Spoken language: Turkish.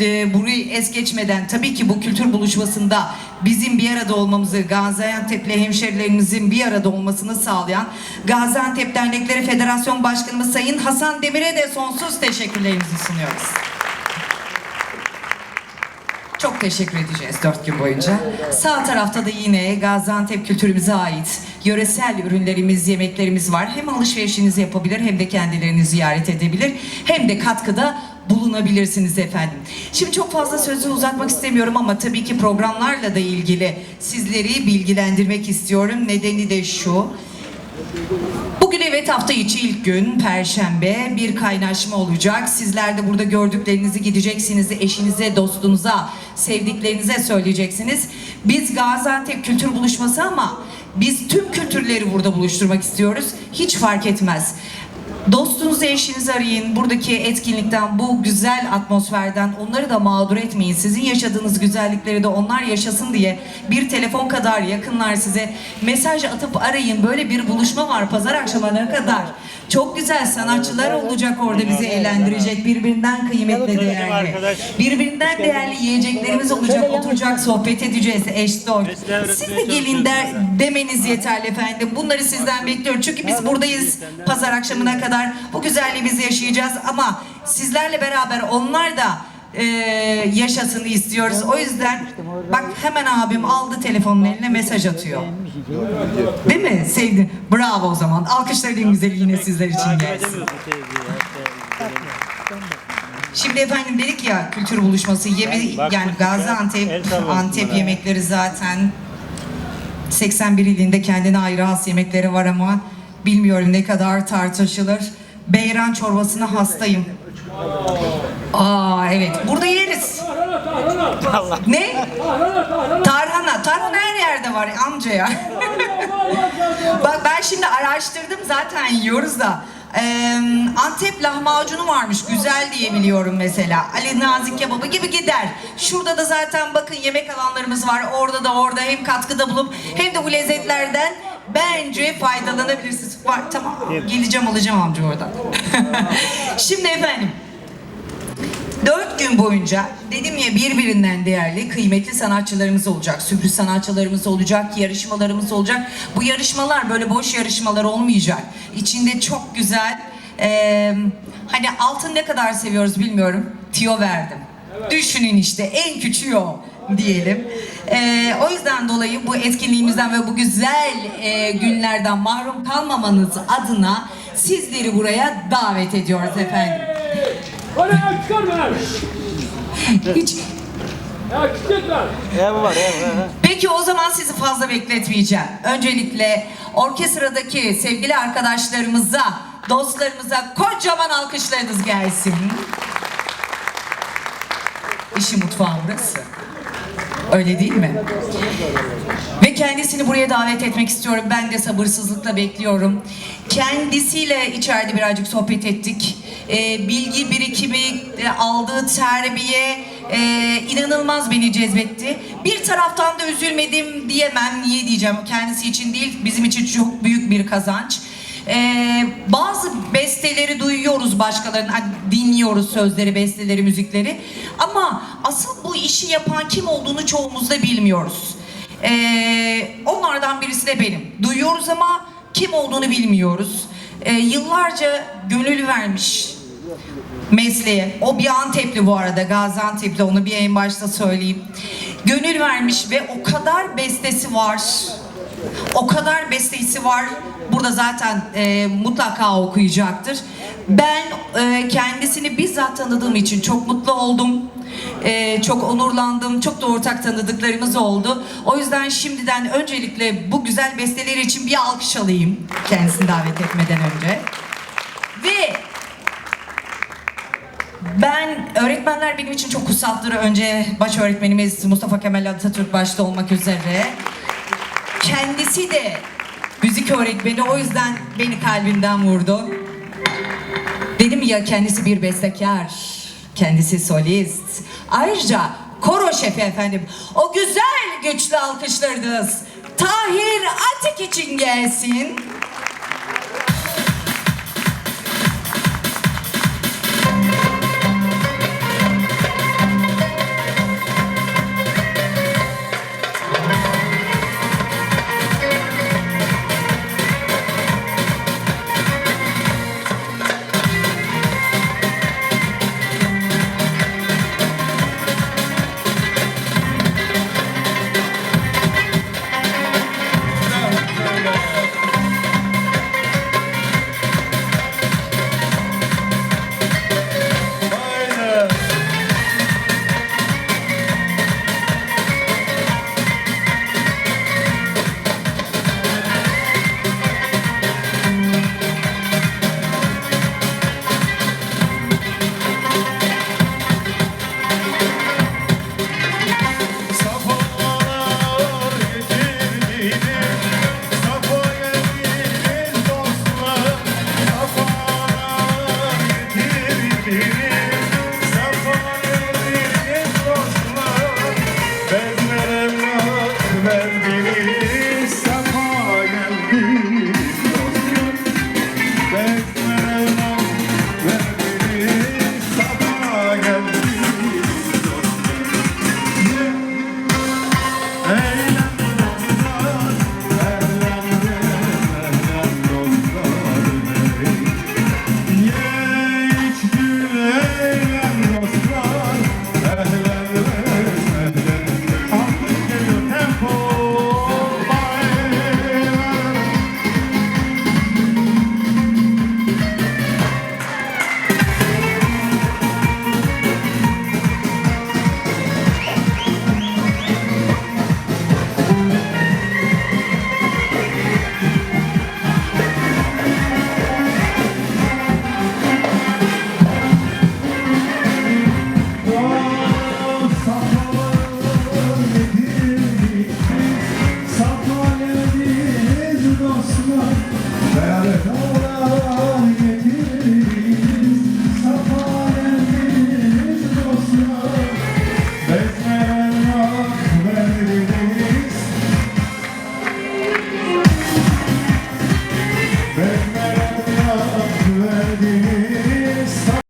e, burayı es geçmeden tabii ki bu kültür buluşmasında bizim bir arada olmamızı, Gaziantep'li hemşerilerimizin bir arada olmasını sağlayan Gaziantep Dernekleri Federasyon Başkanımız Sayın Hasan Demir'e de sonsuz teşekkürlerimizi sunuyoruz. Çok teşekkür edeceğiz dört gün boyunca. Sağ tarafta da yine Gaziantep kültürümüze ait yöresel ürünlerimiz, yemeklerimiz var. Hem alışverişinizi yapabilir hem de kendilerini ziyaret edebilir. Hem de katkıda bulunabilirsiniz efendim. Şimdi çok fazla sözü uzatmak istemiyorum ama tabii ki programlarla da ilgili sizleri bilgilendirmek istiyorum. Nedeni de şu. Bugün evet hafta içi ilk gün Perşembe bir kaynaşma olacak. Sizler de burada gördüklerinizi gideceksiniz eşinize, dostunuza, sevdiklerinize söyleyeceksiniz. Biz Gaziantep Kültür Buluşması ama biz tüm kültürleri burada buluşturmak istiyoruz. Hiç fark etmez. Dostunuzu, eşinizi arayın. Buradaki etkinlikten, bu güzel atmosferden onları da mağdur etmeyin. Sizin yaşadığınız güzellikleri de onlar yaşasın diye bir telefon kadar yakınlar size mesaj atıp arayın. Böyle bir buluşma var pazar akşamına kadar. Çok güzel sanatçılar olacak orada bizi eğlendirecek. Birbirinden kıymetli değerli. Birbirinden değerli yiyeceklerimiz olacak. Oturacak, sohbet edeceğiz eş dost. Siz de gelin der, demeniz yeterli efendim. Bunları sizden bekliyorum. Çünkü biz buradayız pazar akşamına kadar. Bu güzelliği biz yaşayacağız ama sizlerle beraber onlar da e, yaşasın istiyoruz. O yüzden bak hemen abim aldı telefonun eline mesaj atıyor. Değil mi? Sevdi. Bravo o zaman. Alkışlar en güzeli yine sizler için gelsin. Şimdi efendim dedik ya kültür buluşması yeme yani Gaziantep. Antep yemekleri zaten 81 ilinde kendine ayrı has yemekleri var ama bilmiyorum ne kadar tartışılır. Beyran çorbasına hastayım. Aa evet burada yeriz. Ne? Tarhana. Tarhana her yerde var amca ya. Bak ben şimdi araştırdım zaten yiyoruz da. Antep lahmacunu varmış güzel diye biliyorum mesela. Ali Nazik kebabı gibi gider. Şurada da zaten bakın yemek alanlarımız var. Orada da orada hem katkıda bulup hem de bu lezzetlerden bence faydalanabilirsiniz. Var tamam geleceğim alacağım amca oradan. şimdi efendim Dört gün boyunca dedim ya birbirinden değerli kıymetli sanatçılarımız olacak, sürpriz sanatçılarımız olacak, yarışmalarımız olacak. Bu yarışmalar böyle boş yarışmalar olmayacak. İçinde çok güzel, eee, hani altın ne kadar seviyoruz bilmiyorum, tiyo verdim. Düşünün işte en küçüğü o diyelim. Eee, o yüzden dolayı bu etkinliğimizden ve bu güzel eee, günlerden mahrum kalmamanız adına sizleri buraya davet ediyoruz efendim. Oraya çıkarma. Hiç Ya çıkartma. Ev var ev. ev. Peki o zaman sizi fazla bekletmeyeceğim. Öncelikle orkestradaki sevgili arkadaşlarımıza, dostlarımıza kocaman alkışlarınız gelsin. İşi mutfağım burası. Öyle değil mi? Ve kendisini buraya davet etmek istiyorum. Ben de sabırsızlıkla bekliyorum. Kendisiyle içeride birazcık sohbet ettik. Ee, bilgi birikimi, e, aldığı terbiye e, inanılmaz beni cezbetti. Bir taraftan da üzülmedim diyemem. Niye diyeceğim? Kendisi için değil, bizim için çok büyük bir kazanç. Ee, bazı besteleri duyuyoruz başkalarının, hani dinliyoruz sözleri, besteleri, müzikleri. Ama asıl bu işi yapan kim olduğunu çoğumuz da bilmiyoruz. Ee, onlardan birisi de benim. Duyuyoruz ama kim olduğunu bilmiyoruz. Ee, yıllarca gönül vermiş mesleğe. O bir Antepli bu arada, Gaziantep'li onu bir en başta söyleyeyim. Gönül vermiş ve o kadar bestesi var. O kadar bestesi var. Burada zaten e, mutlaka okuyacaktır. Ben e, kendisini bizzat tanıdığım için çok mutlu oldum. E, çok onurlandım. Çok da ortak tanıdıklarımız oldu. O yüzden şimdiden öncelikle bu güzel besteleri için bir alkış alayım. Kendisini davet etmeden önce. Ve ben öğretmenler benim için çok kutsaldır. Önce baş öğretmenimiz Mustafa Kemal Atatürk başta olmak üzere. Kendisi de müzik öğretmeni o yüzden beni kalbimden vurdu. Ya kendisi bir bestekar, kendisi solist. Ayrıca koro şefi efendim. O güzel güçlü alkışlarınız Tahir Atik için gelsin.